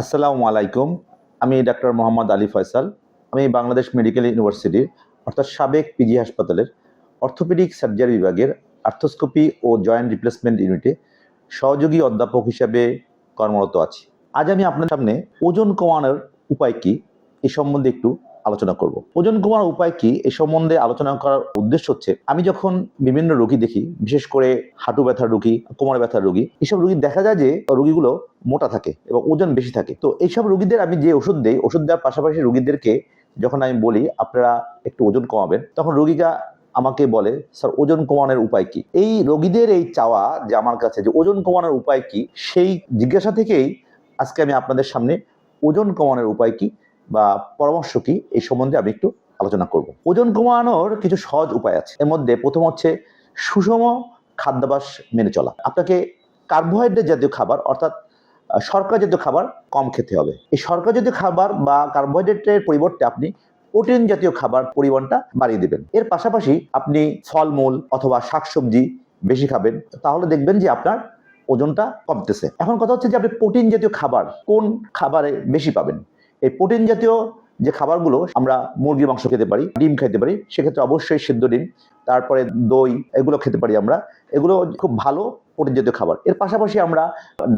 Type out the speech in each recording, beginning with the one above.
আসসালামু আলাইকুম। আমি ডাক্তার মোহাম্মদ আলী ফয়সাল। আমি বাংলাদেশ মেডিকেল ইউনিভার্সিটির, অর্থাৎ সাবেক পিজি হাসপাতালের, অর্থোপেডিক সার্জারি বিভাগের আর্থোস্কোপি ও জয়েন্ট রিপ্লেসমেন্ট ইউনিটে সহযোগী অধ্যাপক হিসাবে কর্মরত আছি। আজ আমি আপনার সামনে ওজন কমানোর উপায় কি, এ সম্বন্ধে একটু আলোচনা করব। ওজন কমানোর উপায় কি? এ সম্বন্ধে আলোচনা করার উদ্দেশ্য হচ্ছে, আমি যখন বিভিন্ন রোগী দেখি, বিশেষ করে হাঁটু ব্যথার রোগী, কোমর ব্যথার রোগী, এসব রোগী দেখা যায় যে রোগীগুলো মোটা থাকে এবং ওজন বেশি থাকে। তো এইসব রোগীদের আমি যে ওষুধ দেই, ওষুধ দেওয়ার পাশাপাশি রোগীদেরকে যখন আমি বলি, আপনারা একটু ওজন কমাবেন, তখন রোগীরা আমাকে বলে, স্যার, ওজন কমানোর উপায় কি? এই রোগীদের এই চাওয়া যে আমার কাছে, যে ওজন কমানোর উপায় কি, সেই জিজ্ঞাসা থেকেই আজকে আমি আপনাদের সামনে, ওজন কমানোর উপায় কি? বা পরামর্শ কি? এই সম্বন্ধে আমি একটু আলোচনা করব। ওজন কমানোর কিছু সহজ উপায় আছে। এর মধ্যে প্রথম হচ্ছে সুষম খাদ্যাভ্যাস মেনে চলা। আপনাকে কার্বোহাইড্রেট জাতীয় খাবার অর্থাৎ শর্করা জাতীয় খাবার কম খেতে হবে। এই শর্করা জাতীয় খাবার বা কার্বোহাইড্রেটের পরিবর্তে আপনি প্রোটিন জাতীয় খাবার পরিমাণটা বাড়িয়ে দেবেন। এর পাশাপাশি আপনি ফলমূল অথবা শাকসবজি বেশি খাবেন, তাহলে দেখবেন যে আপনার ওজনটা কমতেছে। এখন কথা হচ্ছে যে আপনি প্রোটিন জাতীয় খাবার কোন খাবারে বেশি পাবেন? এই প্রোটিন জাতীয় যে খাবারগুলো আমরা মুরগির মাংস খেতে পারি, ডিম খেতে পারি, সেক্ষেত্রে অবশ্যই সিদ্ধ ডিম, তারপরে দই, এগুলো খেতে পারি আমরা। এগুলো খুব ভালো প্রোটিন জাতীয় খাবার। এর পাশাপাশি আমরা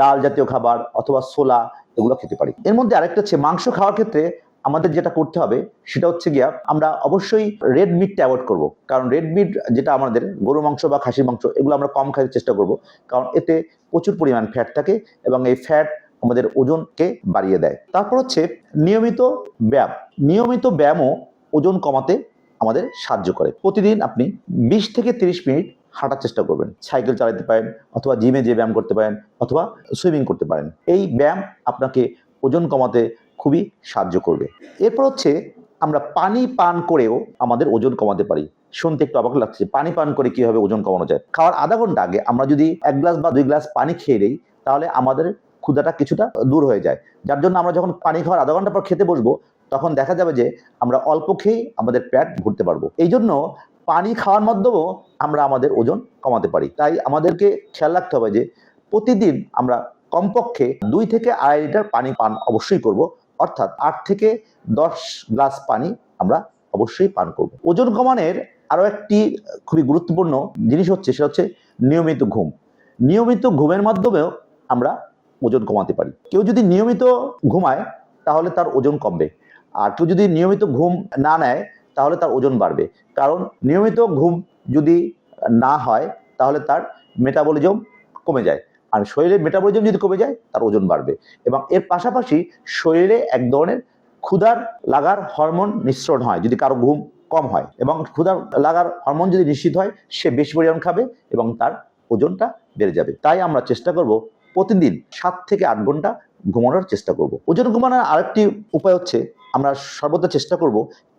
ডাল জাতীয় খাবার অথবা ছোলা এগুলো খেতে পারি। এর মধ্যে আরেকটা হচ্ছে মাংস খাওয়ার ক্ষেত্রে আমাদের যেটা করতে হবে, সেটা হচ্ছে গিয়া আমরা অবশ্যই রেড মিটটা অ্যাভয়েড করব। কারণ রেড মিট যেটা আমাদের গরু মাংস বা খাসির মাংস, এগুলো আমরা কম খাওয়ার চেষ্টা করব। কারণ এতে প্রচুর পরিমাণ ফ্যাট থাকে এবং এই ফ্যাট আমাদের ওজনকে বাড়িয়ে দেয়। তারপর হচ্ছে নিয়মিত ব্যায়াম। নিয়মিত ব্যায়ামও ওজন কমাতে আমাদের সাহায্য করে। প্রতিদিন আপনি বিশ থেকে তিরিশ মিনিট হাঁটার চেষ্টা করবেন। সাইকেল চালাতে পারেন অথবা জিমে যে ব্যায়াম করতে পারেন অথবা সুইমিং করতে পারেন। এই ব্যায়াম আপনাকে ওজন কমাতে খুবই সাহায্য করবে। এরপর হচ্ছে আমরা পানি পান করেও আমাদের ওজন কমাতে পারি। শুনতে একটু অবাক লাগছে, পানি পান করে কীভাবে ওজন কমানো যায়? খাওয়ার আধা ঘণ্টা আগে আমরা যদি এক গ্লাস বা দুই গ্লাস পানি খেয়ে নেই, তাহলে আমাদের ক্ষুধাটা কিছুটা দূর হয়ে যায়। যার জন্য আমরা যখন পানি খাওয়ার আধা ঘণ্টা পর খেতে বসবো, তখন দেখা যাবে যে আমরা অল্প খেয়েই আমাদের পেট ভরতে পারব। এই জন্য পানি খাওয়ার মাধ্যমেও আমরা আমাদের ওজন কমাতে পারি। তাই আমাদেরকে খেয়াল রাখতে হবে যে প্রতিদিন আমরা কমপক্ষে দুই থেকে আড়াই লিটার পানি পান অবশ্যই করব। অর্থাৎ আট থেকে দশ গ্লাস পানি আমরা অবশ্যই পান করব। ওজন কমানোর আরও একটি খুবই গুরুত্বপূর্ণ জিনিস হচ্ছে, সেটা হচ্ছে নিয়মিত ঘুম। নিয়মিত ঘুমের মাধ্যমেও আমরা ওজন কমাতে পারি। কেউ যদি নিয়মিত ঘুমায়, তাহলে তার ওজন কমবে। আর কেউ যদি নিয়মিত ঘুম না নেয়, তাহলে তার ওজন বাড়বে। কারণ নিয়মিত ঘুম যদি না হয়, তাহলে তার মেটাবলিজম কমে যায়। আর শরীরে মেটাবলিজম যদি কমে যায়, তার ওজন বাড়বে। এবং এর পাশাপাশি শরীরে এক ধরনের ক্ষুধার লাগার হরমোন নিঃসরণ হয়, যদি কারও ঘুম কম হয়। এবং ক্ষুধার লাগার হরমোন যদি নিশ্চিত হয়, সে বেশি পরিমাণ খাবে এবং তার ওজনটা বেড়ে যাবে। তাই আমরা চেষ্টা করব প্রতিদিন সাত থেকে আট ঘণ্টা ঘুমানোর চেষ্টা করব। ওজন কমানোর আরেকটি উপায় হচ্ছে আমরা সর্বদা চেষ্টা করব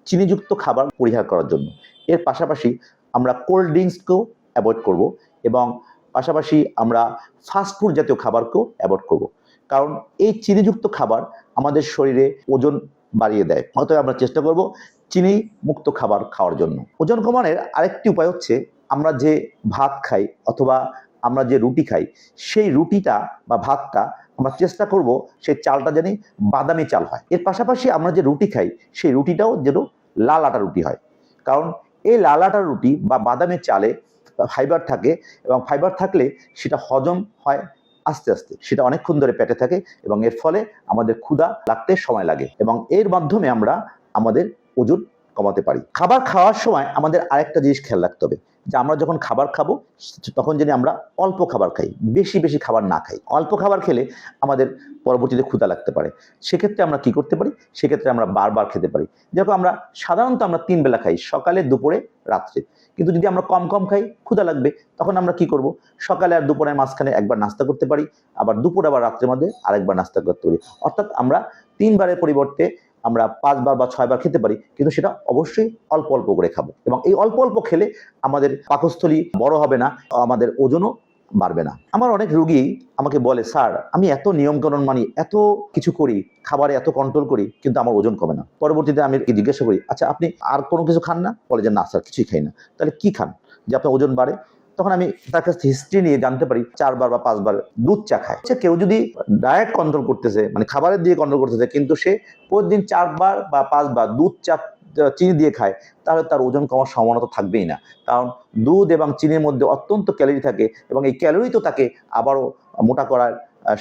চিনিযুক্ত খাবার পরিহার করার জন্য। এর পাশাপাশি আমরা কোল্ড ড্রিঙ্কসকেও অ্যাভয়েড করব এবং পাশাপাশি আমরা ফাস্টফুড জাতীয় খাবারকেও অ্যাভয়েড করব। কারণ এই চিনিযুক্ত খাবার আমাদের শরীরে ওজন বাড়িয়ে দেয়। অতএব আমরা চেষ্টা করব চিনি মুক্ত খাবার খাওয়ার জন্য। ওজন কমানোর আরেকটি উপায় হচ্ছে আমরা যে ভাত খাই অথবা আমরা যে রুটি খাই, সেই রুটিটা বা ভাতটা আমরা চেষ্টা করব সেই চালটা যেন বাদামি চাল হয়। এর পাশাপাশি আমরা যে রুটি খাই, সেই রুটিটাও যেন লাল আটা রুটি হয়। কারণ এই লাল আটার রুটি বা বাদামি চালে ফাইবার থাকে এবং ফাইবার থাকলে সেটা হজম হয় আস্তে আস্তে, সেটা অনেকক্ষণ ধরে পেটে থাকে এবং এর ফলে আমাদের ক্ষুধা লাগতে সময় লাগে এবং এর মাধ্যমে আমরা আমাদের ওজন কমাতে পারি। খাবার খাওয়ার সময় আমাদের আরেকটা জিনিস খেয়াল রাখতে হবে, যে আমরা যখন খাবার খাব, তখন যেন আমরা অল্প খাবার খাই, বেশি বেশি খাবার না খাই, অল্প খাবার খেলে আমাদের পরবর্তীতে ক্ষুধা লাগতে পারে। সেক্ষেত্রে আমরা কি করতে পারি? সেক্ষেত্রে আমরা বারবার খেতে পারি। যেরকম আমরা সাধারণত আমরা তিন বেলা খাই, সকালে, দুপুরে, রাত্রে। কিন্তু যদি আমরা কম কম খাই, ক্ষুধা লাগবে, তখন আমরা কি করব? সকালে আর দুপুরের মাঝখানে একবার নাস্তা করতে পারি, আবার দুপুর, আবার রাত্রের মধ্যে আরেকবার নাস্তা করতে পারি। অর্থাৎ আমরা তিনবারের পরিবর্তে আমরা পাঁচবার বা ছয়বার খেতে পারি, কিন্তু সেটা অবশ্যই অল্প অল্প করে খাব। এবং এই অল্প অল্প খেলে আমাদের পাকস্থলী বড় হবে না, আমাদের ওজনও বাড়বে না। আমার অনেক রুগী আমাকে বলে, স্যার, আমি এত নিয়মকানুন মানি, এত কিছু করি, খাবারে এত কন্ট্রোল করি, কিন্তু আমার ওজন কমে না। পরবর্তীতে আমি জিজ্ঞাসা করি আচ্ছা আপনি আর কোনো কিছু খান না? বলে যে, না, স্যার, কিছুই খাই না। তাহলে কি খান? যে, আপনার ওজন বাড়ে তখন আমি তার কাছে হিস্ট্রি নিয়ে জানতে পারি, চারবার বা পাঁচবার দুধ চা খায়। আচ্ছা কেউ যদি ডায়েট কন্ট্রোল করতেছে মানে খাবারের দিয়ে কন্ট্রোল করতেছে, কিন্তু সে প্রতিদিন চারবার বা পাঁচবার দুধ চা, চিনি দিয়ে খায়, তাহলে তার ওজন কমার সম্ভাবনা তো থাকবেই না। কারণ দুধ এবং চিনির মধ্যে অত্যন্ত ক্যালোরি থাকে এবং এই ক্যালোরি তো তাকে আবারও মোটা করার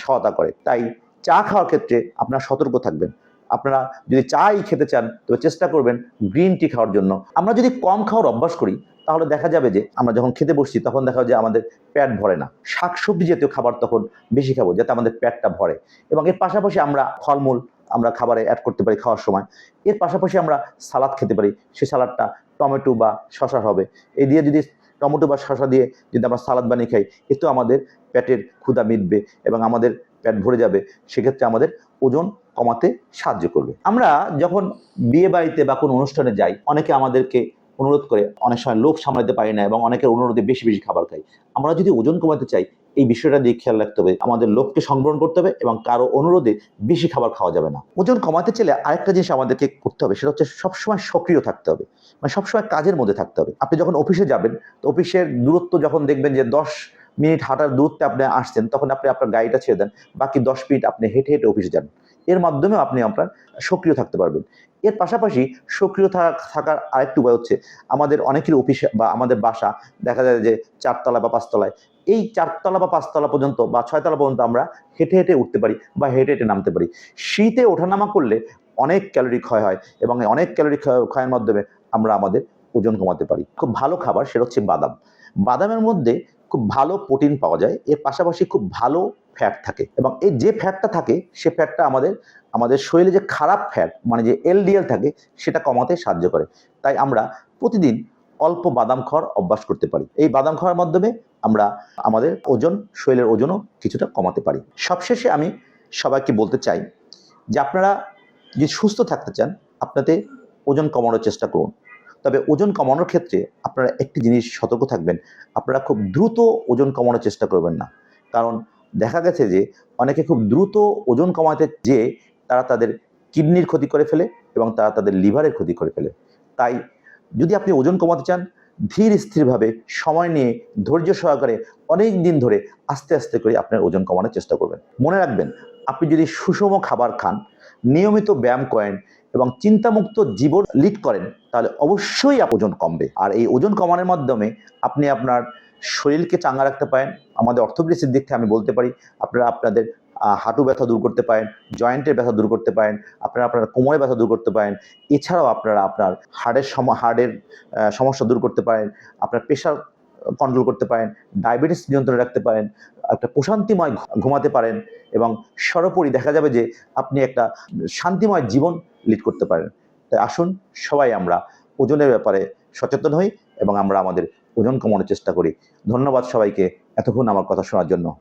সহায়তা করে। তাই চা খাওয়ার ক্ষেত্রে আপনারা সতর্ক থাকবেন। আপনারা যদি চাই খেতে চান, তবে চেষ্টা করবেন গ্রিন টি খাওয়ার জন্য। আমরা যদি কম খাওয়ার অভ্যাস করি তাহলে দেখা যাবে যে আমরা যখন খেতে বসছি, তখন দেখা যায় আমাদের পেট ভরে না। শাকসবজি জাতীয় খাবার তখন বেশি খাব, যাতে আমাদের পেটটা ভরে। এবং এর পাশাপাশি আমরা ফলমূল আমরা খাবারে অ্যাড করতে পারি খাওয়ার সময়। এর পাশাপাশি আমরা সালাদ খেতে পারি। সেই সালাদটা টমেটো বা শশার হবে। এই দিয়ে যদি টমেটো বা শশা দিয়ে যদি আমরা সালাদ বানিয়ে খাই এতেও আমাদের পেটের ক্ষুধা মিটবে এবং আমাদের পেট ভরে যাবে। সেক্ষেত্রে আমাদের ওজন কমাতে সাহায্য করবে। আমরা যখন বিয়ে বাড়িতে বা কোনো অনুষ্ঠানে যাই, অনেকে আমাদেরকে অনুরোধ করে অনেক সময় লোভ সামলাতে পারি না এবং অনেকের অনুরোধে বেশি বেশি খাবার খাই। আমরা যদি ওজন কমাতে চাই, এই বিষয়টা দিয়ে খেয়াল রাখতে হবে। আমাদের লোভকে সংবরণ করতে হবে এবং কারও অনুরোধে বেশি খাবার খাওয়া যাবে না। ওজন কমাতে চাইলে আরেকটা জিনিস আমাদেরকে করতে হবে, সেটা হচ্ছে সবসময় সক্রিয় থাকতে হবে। মানে সবসময় কাজের মধ্যে থাকতে হবে। আপনি যখন অফিসে যাবেন, তো অফিসের দূরত্ব যখন দেখবেন যে দশ মিনিট হাঁটার দূরত্বে আপনি আসছেন, তখন আপনি আপনার গাড়িটা ছেড়ে দেন। বাকি দশ মিনিট আপনি হেঁটে হেঁটে অফিসে যান। এর মাধ্যমেও আপনি আপনার সক্রিয় থাকতে পারবেন। এর পাশাপাশি সক্রিয় থাকার আরেকটি উপায় হচ্ছে আমাদের অনেকের অফিস বা আমাদের বাসা দেখা যায় যে চারতলা বা পাঁচতলায়। এই চারতলা বা পাঁচতলা পর্যন্ত বা ছয়তলা পর্যন্ত আমরা হেঁটে হেঁটে উঠতে পারি বা হেঁটে হেঁটে নামতে পারি। শীতে ওঠানামা করলে অনেক ক্যালোরি ক্ষয় হয় এবং অনেক ক্যালোরি ক্ষয়- ক্ষয়ের মাধ্যমে আমরা আমাদের ওজন কমাতে পারি। খুব ভালো খাবার সেটা হচ্ছে বাদাম। বাদামের মধ্যে খুব ভালো প্রোটিন পাওয়া যায়। এর পাশাপাশি খুব ভালো ফ্যাট থাকে। এবং এই যে ফ্যাটটা থাকে, সে ফ্যাটটা আমাদের আমাদের শরীরে যে খারাপ ফ্যাট মানে যে এলডিএল থাকে, সেটা কমাতে সাহায্য করে। তাই আমরা প্রতিদিন অল্প বাদাম খাওয়ার অভ্যাস করতে পারি। এই বাদাম খাওয়ার মাধ্যমে আমরা আমাদের ওজন, শরীরের ওজনও কিছুটা কমাতে পারি। সবশেষে আমি সবাইকে বলতে চাই যে আপনারা যদি সুস্থ থাকতে চান, আপনাদের ওজন কমানোর চেষ্টা করুন। তবে ওজন কমানোর ক্ষেত্রে আপনারা একটি জিনিস সতর্ক থাকবেন, আপনারা খুব দ্রুত ওজন কমানোর চেষ্টা করবেন না। কারণ দেখা গেছে যে অনেকে খুব দ্রুত ওজন কমাতে যেয়ে তারা তাদের কিডনির ক্ষতি করে ফেলে এবং তারা তাদের লিভারের ক্ষতি করে ফেলে। তাই যদি আপনি ওজন কমাতে চান, ধীর স্থিরভাবে সময় নিয়ে ধৈর্য সহকারে অনেক দিন ধরে আস্তে আস্তে করে আপনার ওজন কমানোর চেষ্টা করবেন। মনে রাখবেন, আপনি যদি সুষম খাবার খান, নিয়মিত ব্যায়াম করেন এবং চিন্তামুক্ত জীবন লিড করেন, তাহলে অবশ্যই ওজন কমবে। আর এই ওজন কমানোর মাধ্যমে আপনি আপনার শরীরকে চাঙ্গা রাখতে পারেন, আমাদের অর্থোপেডিক্সের দিক থেকে আমি বলতে পারি, আপনারা আপনাদের হাঁটু ব্যথা দূর করতে পারেন, জয়েন্টের ব্যথা দূর করতে পারেন, আপনারা আপনার কোমরের ব্যথা দূর করতে পারেন, এছাড়াও আপনারা আপনার হাড়ের সম, হাড়ের সমস্যা দূর করতে পারেন, আপনার প্রেশার কন্ট্রোল করতে পারেন, ডায়াবেটিস নিয়ন্ত্রণে রাখতে পারেন, একটা প্রশান্তিময় ঘুমাতে পারেন এবং সর্বোপরি দেখা যাবে যে আপনি একটা শান্তিময় জীবন লিড করতে পারেন। তাই আসুন সবাই আমরা ওজনের ব্যাপারে সচেতন হই এবং আমরা আমাদের ওজন কমানোর চেষ্টা করি। ধন্যবাদ সবাইকে। এতক্ষণ আমার কথা শোনার জন্য।